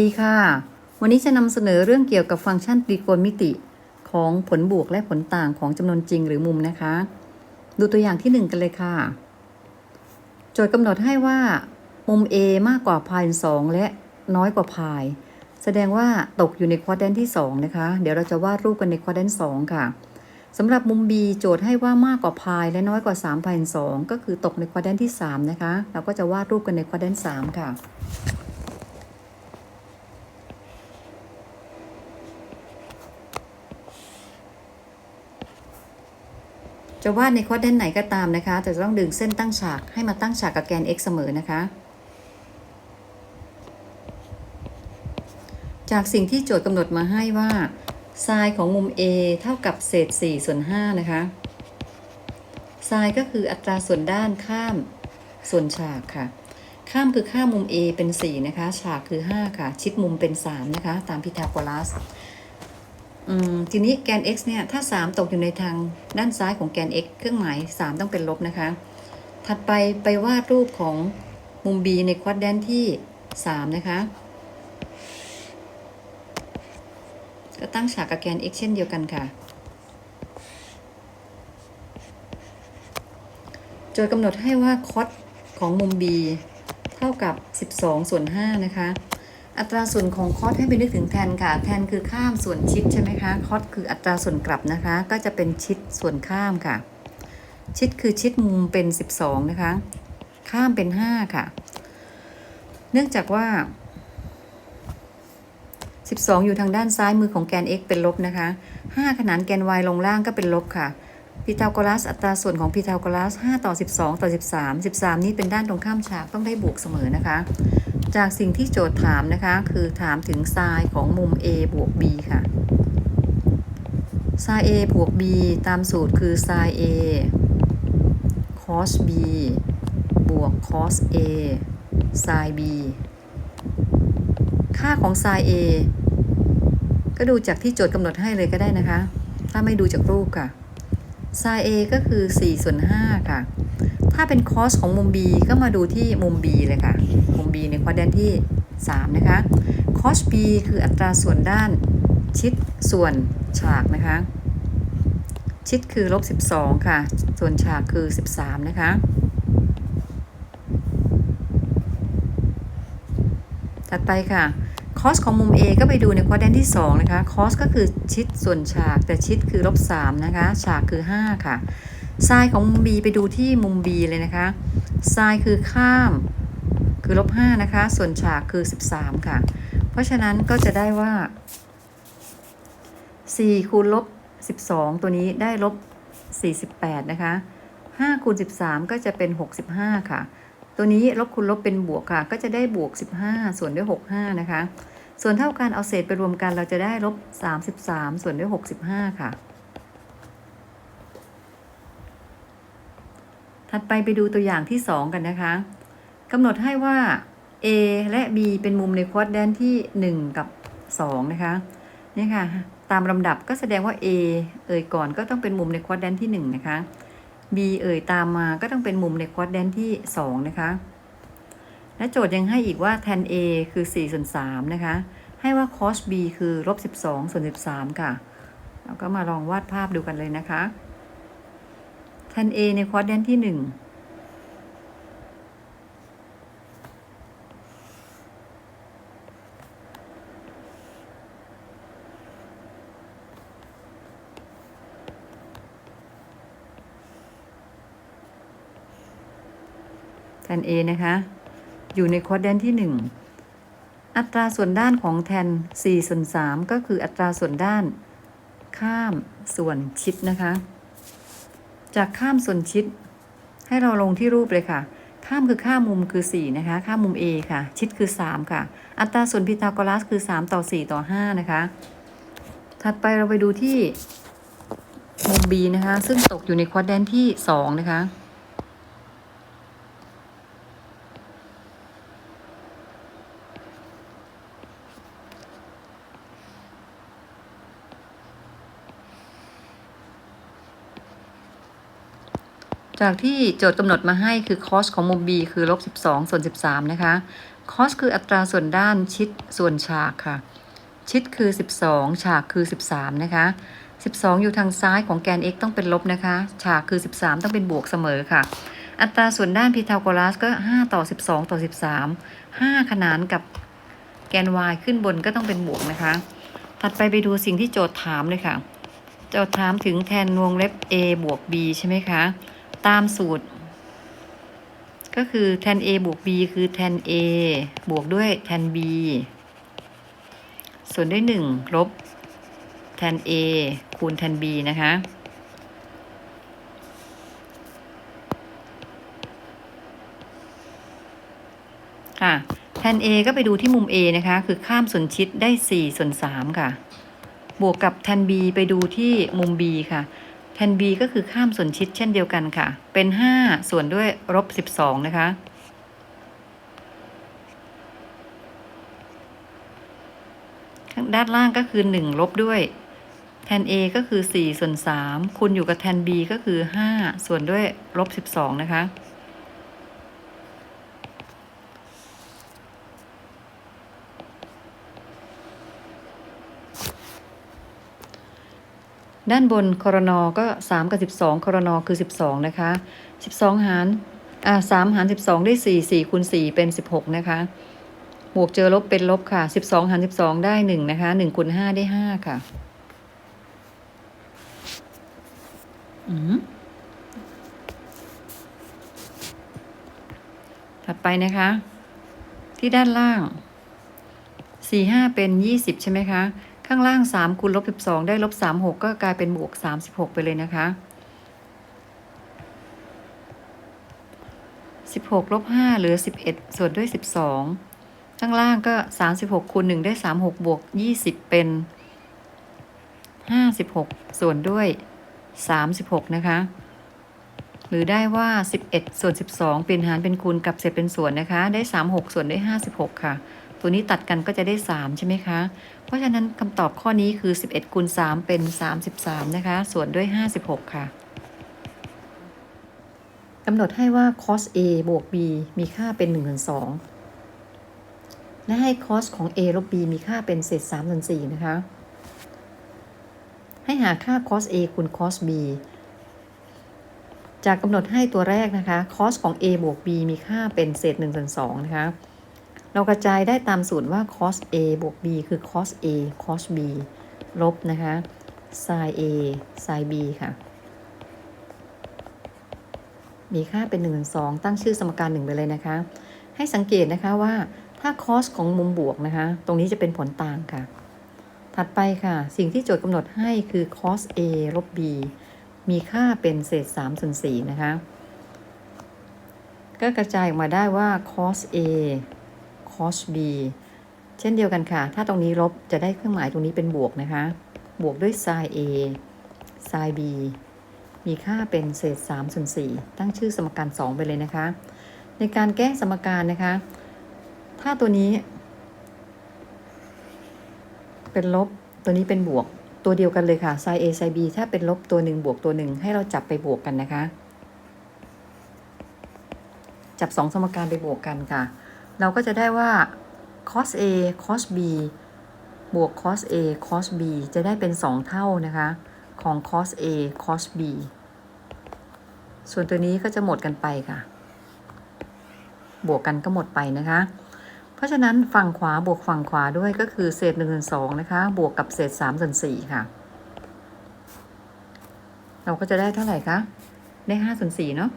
ดีค่ะ วันนี้จะนำเสนอเรื่องเกี่ยวกับฟังก์ชันตรีโกณมิติของผลบวกและผลต่างของจำนวนจริงหรือมุมนะคะ ดูตัวอย่างที่ 1 กันเลยค่ะ โจทย์กำหนดให้ว่า มุม A มากกว่าพาย2และน้อยกว่าพาย แสดงว่าตกอยู่ในควอดแดนที่ 2 นะคะ เดี๋ยวเราจะวาดรูปกันในควอดแดน2ค่ะสำหรับมุม B โจทย์ให้ว่ามากกว่าพายและน้อยกว่า3พาย2ก็คือตกในควอดแดนที่ 3 นะคะ เราก็จะวาดรูปกันในควอดแดน3ค่ะ จะวาดในควอดแดนไหนก็ตามนะคะแต่จะต้องดึงเส้นตั้งฉากให้มาตั้งฉากกับแกน x เสมอนะคะ จากสิ่งที่โจทย์กำหนดมาให้ว่าไซน์ของมุม A เท่ากับเศษ4ส่วน5นะคะไซน์ก็คืออัตราส่วนด้านข้ามส่วนฉากค่ะ ข้ามคือค่ามุม A เป็น 4 นะคะ ฉากคือ 5 ค่ะ ชิดมุมเป็น 3 นะคะ ตามพีทาโกรัส ทีนี้แกน x เนี่ย ถ้า 3 ตกอยู่ในทางด้านซ้ายของแกน x เครื่องหมาย 3 ต้องเป็นลบนะคะ ถัดไปไปวาดรูปของมุม b ในควอดแดนที่ 3 นะคะ ก็ตั้งฉากกับแกน x เช่นเดียวกันค่ะ โจทย์กำหนดให้ว่าคอสของมุม b เท่ากับ 12 ส่วน 5 นะคะ อัตราส่วนของคอสให้ไปนึกถึงแทนค่ะ แทนคือข้ามส่วนชิดใช่ไหมคะ คอสคืออัตราส่วนกลับนะคะ ก็จะเป็นชิดส่วนข้ามค่ะ ชิดคือชิดมุมเป็น 12 นะคะ ข้ามเป็น 5 ค่ะ เนื่องจากว่า 12 อยู่ทางด้านซ้ายมือของแกน x เป็นลบนะคะ 5 ขนานแกน y ลงล่างก็เป็นลบค่ะพีทาโกรัสอัตราส่วนของพีทาโกรัส5ต่อ 12 ต่อ 13 13 นี้เป็นด้านตรงข้ามฉากต้องได้บวกเสมอนะคะ จากสิ่งที่โจทย์ถามนะคะ คือถามถึงไซน์ของมุม a บวก b ค่ะไซน์ a บวก b ตามสูตรคือไซน์ a cos b บวก cos a ไซน์ b ค่าของไซน์ a ก็ดูจากที่โจทย์กำหนดให้เลยก็ได้นะคะ ถ้าไม่ดูจากรูปค่ะไซน์ a ก็คือ4ส่วน5ค่ะ ถ้าเป็น cos ของมุม b ก็มาดูที่มุม b เลยค่ะ มุม b ในควอดแดนที่ 3 นะคะ cos b คืออัตราส่วนด้านชิดส่วนฉากนะคะ ชิดคือลบ 12 ค่ะ ส่วนฉากคือ 13 นะคะ ถัดไปค่ะ cos ของมุม A ก็ไปดูในควอดแดนที่ 2 นะคะ cos ก็คือชิดส่วนฉากแต่ชิดคือลบ3นะคะ ฉากคือ 5 ค่ะ ไซน์ของมุม B ไปดูที่มุม B เลยนะคะไซน์คือข้าม คือลบ5นะคะ ส่วนฉากคือ 13 ค่ะ เพราะฉะนั้นก็จะได้ว่า 4 คูณลบ 12 ตัวนี้ได้ลบ 48 นะคะ5คูณ13 ก็จะเป็น 65 ค่ะ ตัวนี้ลบคูณลบเป็นบวกค่ะ ก็จะได้บวก 15 ส่วนด้วย 65 นะคะ ส่วนเท่ากันเอาเศษไปรวมกันเราจะได้ลบ 33 ส่วนด้วย 65 ค่ะ ถัดไปไปดูตัวอย่างที่ 2 กันนะคะกำหนดให้ว่า A และ B เป็นมุมในควอดแดนที่ 1 กับ 2 นะคะนี่ค่ะ ตามลำดับก็แสดงว่า A เอ่ยก่อนก็ต้องเป็นมุมในควอดแดนที่ 1 นะคะ B เอ่ยตามมาก็ต้องเป็นมุมในควอดแดนที่ 2 นะคะ และโจทย์ยังให้อีกว่าแทน A คือ4ส่วน3นะคะ ให้ว่า cos B คือลบ12ส่วน13 ค่ะ เราก็มาลองวาดภาพดูกันเลยนะคะ แทน A ในควอดแดนที่1แทน A นะคะ อยู่ในควอดแดนที่1อัตราส่วนด้านของแทน4ส่วน3ก็คืออัตราส่วนด้าน ข้ามส่วนชิดนะคะ จากข้ามส่วนชิด ให้เราลงที่รูปเลยค่ะ ข้ามคือค่ามุมคือ 4 นะคะ ค่ามุม A ค่ะ ชิดคือ 3 ค่ะ อัตราส่วนพีทาโกรัสคือ 3 ต่อ 4 ต่อ 5 นะคะ ถัดไปเราไปดูที่มุม B นะคะ ซึ่งตกอยู่ในควอดแดนที่ 2 นะคะ จากที่โจทย์กำหนดมาให้คือ cos ของมุม b คือลบ12 ส่วน 13 นะคะคอสคืออัตราส่วนด้านชิดส่วนฉากค่ะ ชิดคือ 12 ฉากคือ 13 นะคะ 12 อยู่ทางซ้ายของแกน x ต้องเป็นลบนะคะ ฉากคือ 13 ต้องเป็นบวกเสมอค่ะ อัตราส่วนด้านพีทาโกรัสก็ 5 ต่อ 12 ต่อ 13 5 ขนานกับแกน y ขึ้นบนก็ต้องเป็นบวกนะคะ ถัดไปไปดูสิ่งที่โจทย์ถามเลยค่ะ โจทย์ถามถึงแทนวงเล็บ a บวก b ใช่ไหมคะ ตามสูตร ก็คือแทน a บวก b คือแทน a บวกด้วยแทน b ส่วนด้วย 1 ลบแทน a คูณแทน b นะคะค่ะแทน a ก็ไปดูที่มุม a นะคะ คือข้ามส่วนชิดได้ 4 ส่วน 3 ค่ะ บวกกับแทน b ไปดูที่มุม b ค่ะ แทน b ก็คือข้ามส่วนชิดเช่นเดียวกันค่ะ เป็น 5 ส่วนด้วยลบ12 นะคะข้างด้านล่างก็คือ 1 ลบด้วย แทน a ก็คือ 4 ส่วน 3 คูณอยู่กับแทน b ก็คือ 5 ส่วนด้วยลบ12 นะคะ ด้านบนครนอก็3กับ12คอรนอคือ 12 นะคะ 12 หารอ่า3หาร 12 ได้ 4 4คูณ4เป็น 16 นะคะบวกเจอลบเป็นลบค่ะ 12 หาร 12 ได้ 1 นะคะ1คูณ5ได้ 5 ค่ะ อืมถัดไปนะคะ ที่ด้านล่าง 4 5 เป็น 20 ใช่ไหมคะ ข้างล่าง 3คูณลบ12 ได้ลบ36 ก็กลายเป็นบวก 36 ไปเลยนะคะ 16ลบ5เหลือ 11 ส่วนด้วย 12 ข้างล่างก็ 36คูณ1ได้ 36 บวก 20 เป็น 56 ส่วนด้วย 36 นะคะ หรือได้ว่า 11 ส่วน 12 เป็นหารเป็นคูณกับเศษเป็นส่วนนะคะ ได้ 36 ส่วนได้ 56 ค่ะ ตัวนี้ตัดกันก็จะได้ 3 ใช่ไหมคะ เพราะฉะนั้นคำตอบข้อนี้คือ 11คูณ3เป็น 33 นะคะ ส่วนด้วย 56 ค่ะกำหนดให้ว่า cos a บวก b มีค่าเป็น1ส่วน2และให้ cos ของ a ลบ b มีค่าเป็นเศษ3ส่วน4นะคะ ให้หาค่า cos a คูณ cos b จากกำหนดให้ตัวแรกนะคะ cos ของ a บวก b มีค่าเป็นเศษ1ส่วน2นะคะ เรากระจายได้ตามสูตรว่า cos a บวก b คือ cos a cos b ลบนะคะ sin a sin b ค่ะ มีค่าเป็น1นึ่งสองตั้งชื่อสมการ1ไปเลยนะคะ ให้สังเกตนะคะว่าถ้า cos ของมุมบวกนะคะ ตรงนี้จะเป็นผลต่างค่ะ ถัดไปค่ะ สิ่งที่โจทย์กำหนดให้คือ cos a ลบ b มีค่าเป็นเศษ3ส่วน4นะคะ ก็กระจายออกมาได้ว่า cos a cos b เช่นเดียวกันค่ะ ถ้าตรงนี้ลบจะได้เครื่องหมายตรงนี้เป็นบวกนะคะ บวกด้วย sin a sin b มีค่าเป็นเศษ3ส่วน4ตั้งชื่อสมการ 2 ไปเลยนะคะ ในการแก้สมการนะคะ ถ้าตัวนี้ เป็นลบตัวนี้เป็นบวกตัวเดียวกันเลยค่ะ sin a sin b ถ้าเป็นลบตัวหนึ่งบวกตัวหนึ่งให้เราจับไปบวกกันนะคะ จับสองสมการไปบวกกันค่ะ เราก็จะได้ว่า cos a cos b บวก cos a cos b จะได้เป็น 2 เท่านะคะ ของ cos a cos b ส่วนตัวนี้ก็จะหมดกันไปค่ะ บวกกันก็หมดไปนะคะ เพราะฉะนั้นฝั่งขวาบวกฝั่งขวาด้วยก็คือเศษ1ส่วน2นะคะ บวกกับเศษ3ส่วน4ค่ะ เราก็จะได้เท่าไหร่คะ ได้5ส่วน4เนาะ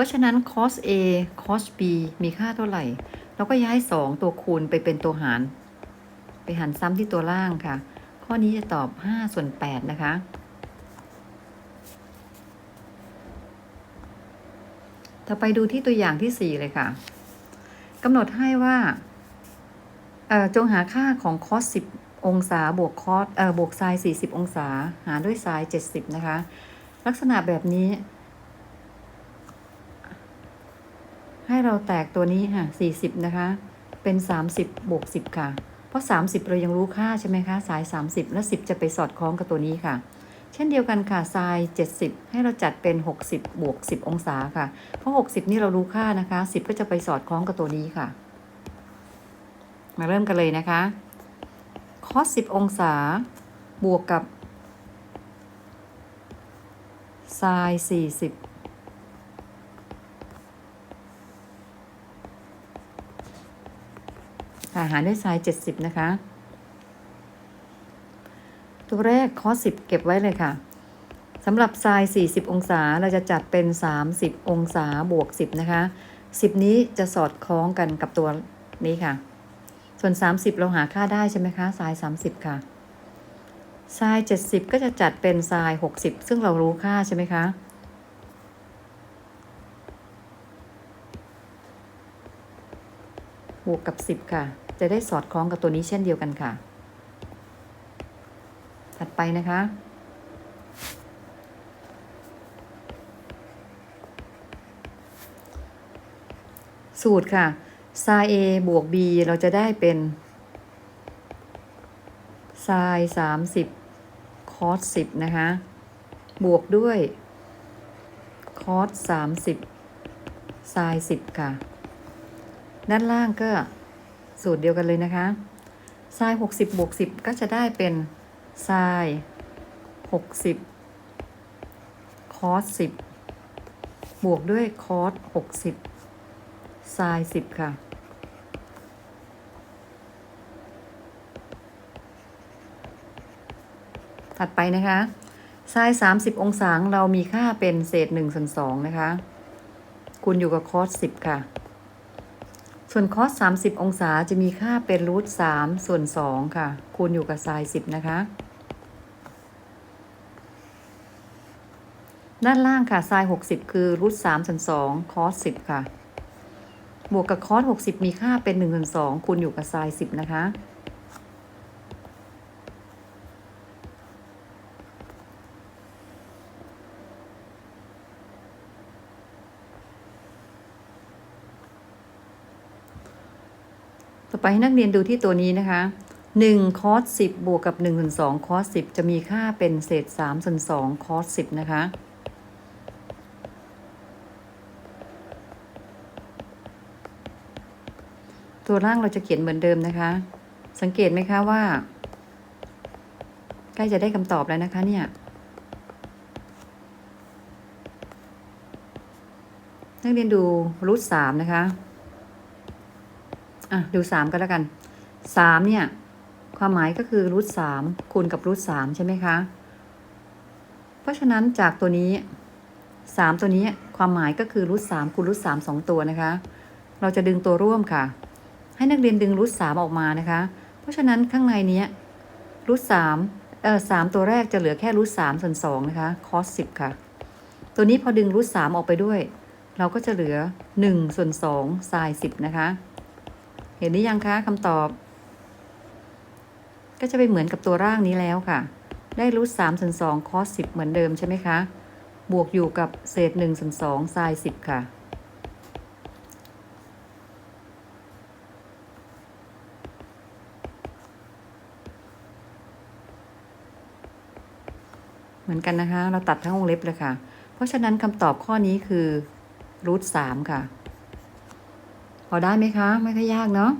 ราะฉะนั้น cos a cos b มีค่าเท่าไหร่ เราก็ย้าย 2 ตัวคูณไปเป็นตัวหาร ไปหารซ้ำที่ตัวล่างค่ะ ข้อนี้จะตอบ 5 ส่วน 8 นะคะ ต่อไปดูที่ตัวอย่างที่ 4 เลยค่ะกำหนดให้ว่าจงหาค่าของ cos 10 องศา บวก cos บวก sin 40 องศา หารด้วย sin 70 นะคะ ลักษณะแบบนี้ ให้เราแตกตัวนี้ค่ะ40 นะคะ เป็น 30บวก10 ค่ะ เพราะ 30 เรายังรู้ค่าใช่ไหมคะ สาย 30 และ 10 จะไปสอดคล้องกับตัวนี้ค่ะ เช่นเดียวกันค่ะไซน์70 ให้เราจัดเป็น 60บวก10 องศาค่ะ เพราะ 60 นี่เรารู้ค่านะคะ 10 ก็จะไปสอดคล้องกับตัวนี้ค่ะ มาเริ่มกันเลยนะคะคอส10 องศา บวกกับไซน์40 ค่ะ หารด้วยไซน์70นะคะ ตัวแรกคอส10เก็บไว้เลยค่ะสำหรับไซน์40 องศา เราจะจัดเป็น 30 องศาบวก 10 นะคะ 10 นี้จะสอดคล้องกันกับตัวนี้ค่ะ ส่วน 30 เราหาค่าได้ใช่ไหมคะไซน์30 ค่ะไซน์70 ก็จะจัดเป็นไซน์60 ซึ่งเรารู้ค่าใช่ไหมคะ บวกกับ 10 ค่ะ จะได้สอดคล้องกับตัวนี้เช่นเดียวกันค่ะ ถัดไปนะคะ สูตรค่ะ sin a บวก b เราจะได้เป็น sin 30 cos 10นะคะ บวกด้วย cos 30 sin 10ค่ะ ด้านล่างก็ สูตรเดียวกันเลยนะคะ sin 60บวก10 ก็จะได้เป็น sin 60 cos 10 บวกด้วย cos 60 sin 10 ค่ะถัดไปนะคะ sin 30 องศาเรามีค่าเป็นเศษ1ส่วน2นะคะคูณอยู่กับ cos 10 ค่ะ ส่วนคอส30 องศาจะมีค่าเป็นรูท3ส่วน 2 ค่ะ คูณอยู่กับ sin 10 นะคะ ด้านล่างค่ะไซน์60 คือรูท3ส่วน2คอส10 ค่ะ บวกกับคอส60 มีค่าเป็น1ส่วน2คูณอยู่กับ sin 10 นะคะ ไปให้นักเรียนดูที่ตัวนี้นะคะ1 cos 10บวกกับ1ส่วน2 cos 10จะมีค่าเป็นเศษ3ส่วน2 cos 10นะคะตัวร่างเราจะเขียนเหมือนเดิมนะคะ สังเกตไหมคะว่า ใกล้จะได้คำตอบแล้วนะคะเนี่ย นักเรียนดูรูทสามนะคะ อะดูสามก็แล้วกันสามเนี่ย ความหมายก็คือรูทสามคูณกับรูทสามใช่ไหมคะ เพราะฉะนั้นจากตัวนี้สามตัวนี้ความหมายก็คือรูทสามคูณรูทสามสองตัวนะคะ เราจะดึงตัวร่วมค่ะ ให้นักเรียนดึงรูทสามออกมานะคะ เพราะฉะนั้นข้างในนี้รูทสามเออสามตัวแรกจะเหลือแค่รูทสามส่วนสองนะคะคอสสิบค่ะ ตัวนี้พอดึงรูทสามออกไปด้วย เราก็จะเหลือหนึ่งส่วนสองไซน์สิบนะคะ เห็นหรือยังคะคำตอบ ก็จะไปเหมือนกับตัวร่างนี้แล้วค่ะ ได้รูทสามส่วนสองคอสสิบเหมือนเดิมใช่ไหมคะ บวกอยู่กับเศษหนึ่งส่วนสองไซน์สิบค่ะเหมือนกันนะคะ เราตัดทั้งวงเล็บเลยค่ะ เพราะฉะนั้นคำตอบข้อนี้คือรูทสามค่ะ พอได้ไหมคะ ไม่ค่อยยากเนาะ